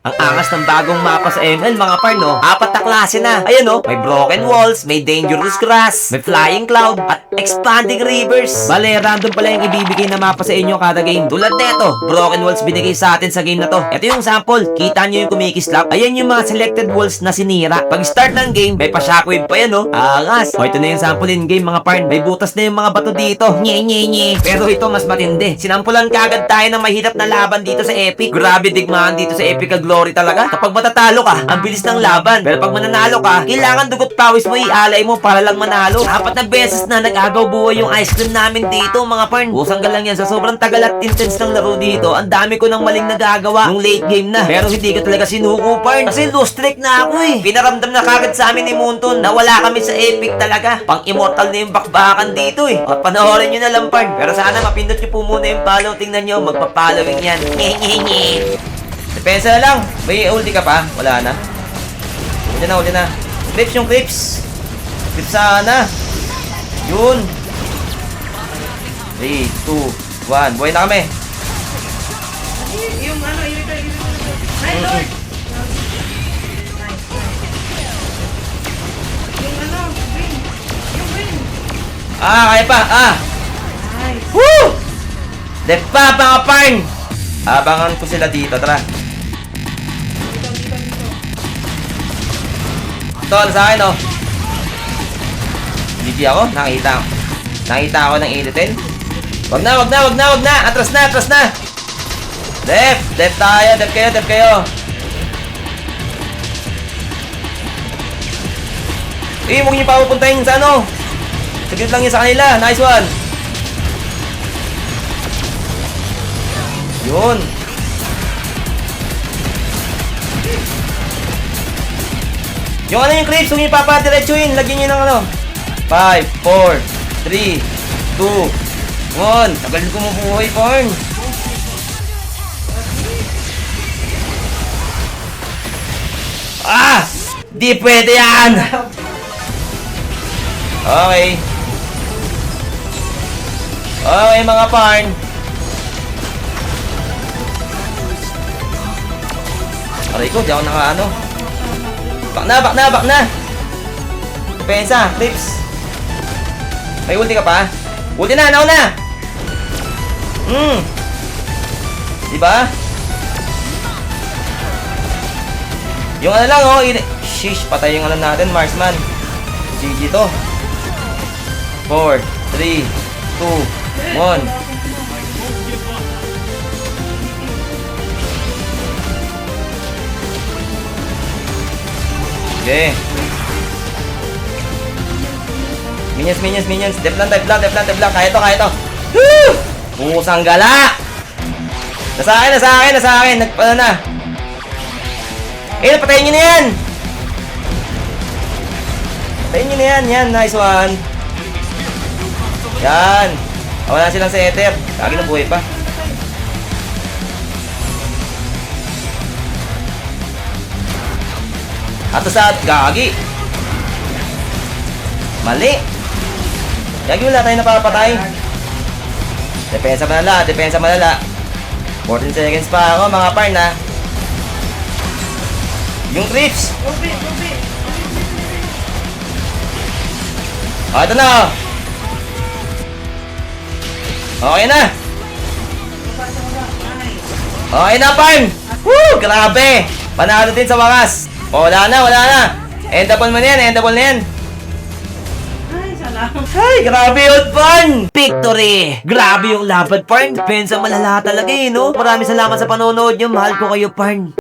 Ang angas ng bagong mapa sa ML mga par no. Apat na klase na. Ayan no, may broken walls, may dangerous grass, may flying cloud, at expanding rivers. Bale, random pala yung ibibigay na mapa sa inyo kada game. Tulad neto, broken walls binigay sa atin sa game na to. Ito yung sample, kita nyo yung kumikislap. Ayan yung mga selected walls na sinira. Pag start ng game, may pa shockwave pa yan no. Angas. O ito na yung sample in game mga par. May butas na yung mga bato dito. Nye nye nye. Pero ito mas matindi. Sinampulan kagad tayo ng mahirap na laban dito sa Epic. Grabe digmaan dito sa Epic glory talaga. Kapag matatalo ka, ang bilis ng laban. Pero pag mananalo ka, kailangan dugot pawis mo ialay mo para lang manalo. Apat na beses na nag-agaw buhay yung ice cream namin dito mga parn. Usang lang yan sa sobrang tagal at intense ng laro dito. Ang dami ko ng maling nagagawa nung late game na. Pero hindi ko talaga sinuko parn. Kasi streak na ako eh. Pinaramdam na kagad sa amin ni Munton na wala kami sa epic talaga. Pang immortal na yung bakbakan dito eh. At panoorin nyo na lang parn. Pero sana mapindot nyo po muna yung follow. Tingnan nyo, magpa-following yan. Nye nye nye. Depensa na lang. May ulti ka pa? Wala na. Uli na, uli na. Clips yung clips. Clips sana. Yun. 3, 2, 1. Buhay na kami. Yung ano. Ay, Lord! Yung ano, green. Yung green. Ah, kaya pa. Ah. Nice. Woo! Left pa, mga parn. Abangan ko sila dito. Tara. Ano sa akin, oh. GG ako. Nakita ko. Nakita ako ng 8-10. Wag na, wag na, wag na, wag na. Atras na, atras na. Left. Left tayo. Left kayo, left kayo. Eh, huwag niyo pa pupuntahin sa ano. Saglit lang yun sa kanila. Nice one. Yun. Yung ano yung clips, huwag niyo papadiretsuhin. Lagyan niyo ng ano. 5, 4, 3, 2, 1. Tagal ko mabuhay, porn. Ah! Di pwede yan! Okay. Okay, mga parn. Aray ko, di ako naka ano. Back na, back na, back na! Depensa, clips. May ulti ka pa? Ulti na, nauna! Hmm. Diba? Yung ano lang, oh. Shish, patay yung ano natin, Marsman. GG to. 4, 3, 2, 1. Okay. Minions, minions, minions. Dep lang, dep lang, dep lang, dep lang. Kaya to, kaya to. Pusang gala! Nasa akin, nasa akin, nasa akin. Nag, ano na. Eh, patayin nyo na yan! Patayin nyo na yan, yan. Nice one. Yan. Wala silang sa ether. Lagi na buhay pa. Ato sa gagi. Mali. Gagi wala tayo napapatay. Depensa malala, depensa malala. 14 seconds pa ako mga par na. Yung Ruby. Oh, ito na. Okay na. Okay na, Parn! Woo! Grabe! Panalo din sa wakas. O, wala na, wala na. Endable mo na yan, endable na yan. Ay, salamat. Ay, grabe yun, Parn! Victory! Grabe yung laban, Parn. Depensa malala talaga eh, no? Maraming salamat sa panonood nyo. Mahal ko kayo, Parn.